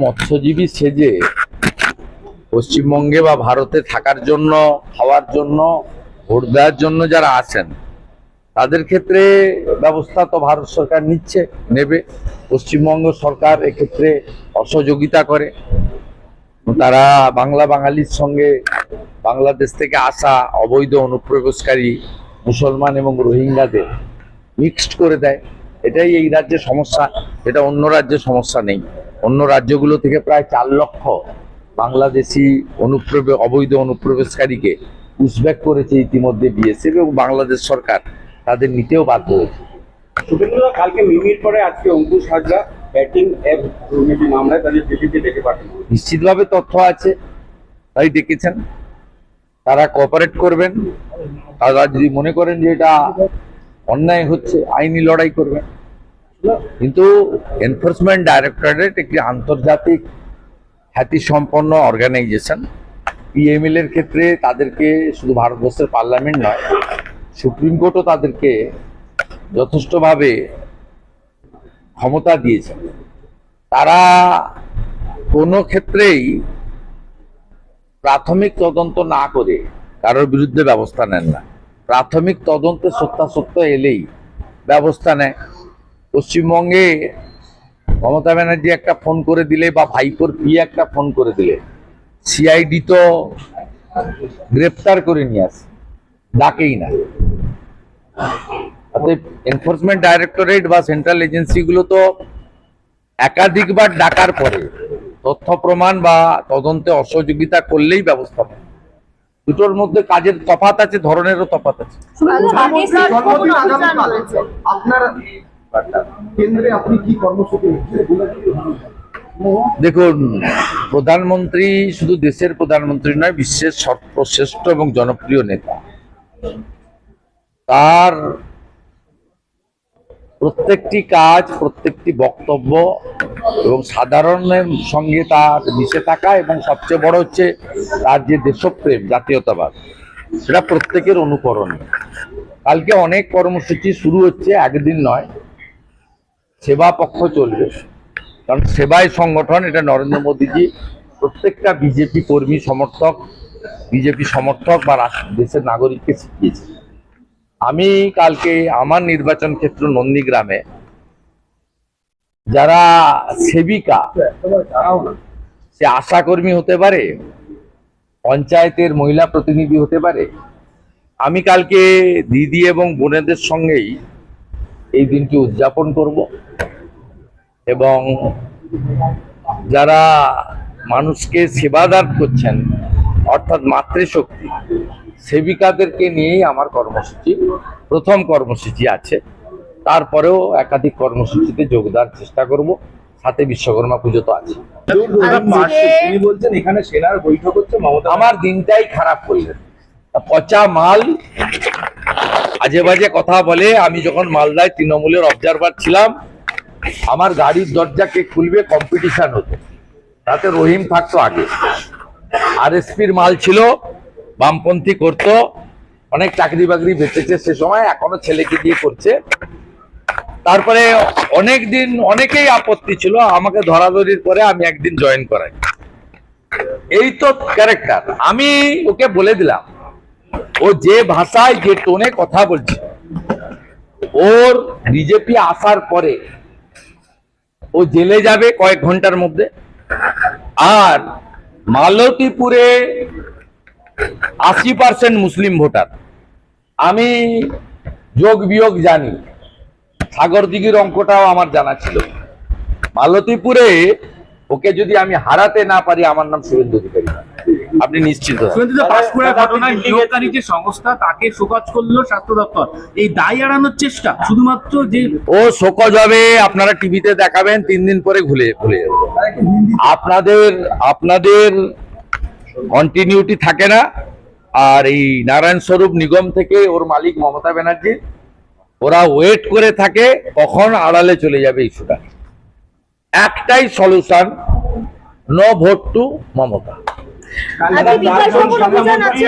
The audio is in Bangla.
মৎস্যজীবী সেজে পশ্চিমবঙ্গে বা ভারতে থাকার জন্য, খাওয়ার জন্য, ভোট দেওয়ার জন্য যারা আছেন তাদের ক্ষেত্রে ব্যবস্থা তো ভারত সরকার নিচ্ছে, নেবে। পশ্চিমবঙ্গ সরকার এক্ষেত্রে অসহযোগিতা করে। তারা বাংলা বাঙালির সঙ্গে বাংলাদেশ থেকে আসা অবৈধ অনুপ্রবেশকারী, মুসলমান এবং রোহিঙ্গাদের মিক্সড করে দেয়। এটাই এই রাজ্যে সমস্যা, এটা অন্য রাজ্যে সমস্যা নেই। অন্য রাজ্যগুলো থেকে প্রায় চার লক্ষ বাংলাদেশি অনুপ্রবে অবৈধ অনুপ্রবেশকারীকে পুশব্যাক করেছে ইতিমধ্যে বিএসএফ এবং বাংলাদেশ সরকার তাদের নিতেও বাধ্য হয়েছে। কালকে মিমির পরে আজকে অঙ্কুশ হাজরা ব্যাটিং অ্যাপ দুর্নীতি মামলায় তাদের দিল্লিতে ডেকে পাঠানো নিশ্চিতভাবে তথ্য আছে তাই ডেকেছেন। তারা কোঅপারেট করবেন। তারা যদি মনে করেন যে এটা অন্যায় হচ্ছে আইনি লড়াই করবেন। কিন্তু এনফোর্সমেন্ট ডাইরেক্টরেট একটি আন্তর্জাতিক খ্যাতিসম্পন্ন অর্গানাইজেশন পিএমএল এর ক্ষেত্রে তাদেরকে শুধু ভারতবর্ষের পার্লামেন্ট নয়, সুপ্রিম কোর্টও তাদেরকে যথেষ্টভাবে ক্ষমতা দিয়েছেন তারা কোনো ক্ষেত্রেই প্রাথমিক তদন্ত না করে কারোর বিরুদ্ধে ব্যবস্থা নেন না। প্রাথমিক তদন্তে সত্যাসত্য এলেই ব্যবস্থা নেয়। পশ্চিমবঙ্গে মমতা ব্যানার্জি একটা ফোন করে দিলে বা ভাইপোর পি একটা ফোন করে দিলে সিআইডি তো গ্রেপ্তার করে নিয়ে আসে ডাকেই না। এনফোর্সমেন্ট ডাইরেক্টরেট বা সেন্ট্রাল এজেন্সিগুলো তো একাধিকবার ডাকার পরে তথ্য প্রমাণ বা তদন্তে অসহযোগিতা করলেই ব্যবস্থা নেয়। দুটোর মধ্যে কাজের তফাত আছে ধরনেরও তফাত আছে। দেখুন, প্রধানমন্ত্রী শুধু দেশের প্রধানমন্ত্রী নয়, বিশ্বের সর্বশ্রেষ্ঠ এবং জনপ্রিয় নেতা। তার প্রত্যেকটি কাজ, প্রত্যেকটি বক্তব্য এবং সাধারণের সঙ্গে তার মিশে থাকা এবং সবচেয়ে বড় হচ্ছে তার যে দেশপ্রেম, জাতীয়তাবাদ, সেটা প্রত্যেকের অনুকরণীয় কালকে অনেক কর্মসূচি শুরু হচ্ছে একদিন নয় সেবা পক্ষ চলবে। কারণ সেবায় সংগঠন, এটা নরেন্দ্র মোদীজি, প্রত্যেকটা বিজেপি কর্মী সমর্থক, বিজেপি সমর্থক বা দেশের নাগরিককে শিখিয়েছে। আমি কালকে আমার নির্বাচন ক্ষেত্র নন্দীগ্রামে, যারা সেবিকা, সে আশাকর্মী হতে পারে, পঞ্চায়েতের মহিলা প্রতিনিধি হতে পারে, আমি কালকে দিদি এবং বোনেদের সঙ্গেই এই দিনটি উদযাপন করব। এবং যারা মানুষকে সেবাদান করছেন অর্থাৎ মাতৃশক্তি সেবিকাদেরকে নিয়েই আমার কর্মসূচি প্রথম কর্মসূচি আছে। তারপরেও একাধিক কর্মসূচিতে যোগ দেওয়ার চেষ্টা করব। সাথে বিশ্বকর্মা পুজো তো আছে। তিনি বলছেন এখানে সেনার বৈঠক হচ্ছে মমতা আমার দিনটাই খারাপ করলেন। পচা মাল আজে বাজে কথা বলে, আমি যখন মালদায় তৃণমূলের অবজারভার ছিলাম, আমার গাড়ির দরজা কে খুলবে কম্পিটিশন হতো। তাতে রহিম থাকতো আগে। আর আরএসপির মাল ছিল, বামপন্থী করতো, অনেক চাকরি বাকরি বেঁচেছে সে সময়, এখনও ছেলেকে দিয়ে করছে। তারপরে অনেক দিন অনেকেই আপত্তি ছিল, আমাকে ধরাধরির পরে আমি একদিন জয়েন করাই। এই তো ক্যারেক্টার আমি ওকে বলে দিলাম ও যে ভাষায় যে টোনে কথা বলছে, ওর বিজেপি আসার পরে ও জেলে যাবে কয়েক ঘণ্টার মধ্যে। আর মালতীপুরে আশি পার্সেন্ট মুসলিম ভোটার। আমি যোগ বিয়োগ জানি। সাগর দিঘির অঙ্কটাও আমার জানা ছিল। মালতীপুরে ওকে যদি আমি হারাতে না পারি, আমার নাম শুভেন্দু অধিকারী। আপনি নিশ্চিত সংস্থা তাকে শোকজ করল স্বাস্থ্য দপ্তর। এই দায় এড়ানোর চেষ্টা শুধুমাত্র যে ও শোকজ হবে আপনারা টিভিতে দেখাবেন তিন দিন পরে ভুলে ভুলে যাবে। আপনাদের আপনাদের কন্টিনিউটি থাকে না। আর এই নারায়ণ স্বরূপ নিগম থেকে ওর মালিক মমতা ব্যানার্জি ওরা ওয়েট করে থাকে কখন আড়ালে চলে যাবে ইস্যুটা একটাই solution no vote to Mamata. আজকে বিকাশ ভবন অভিযান আছে।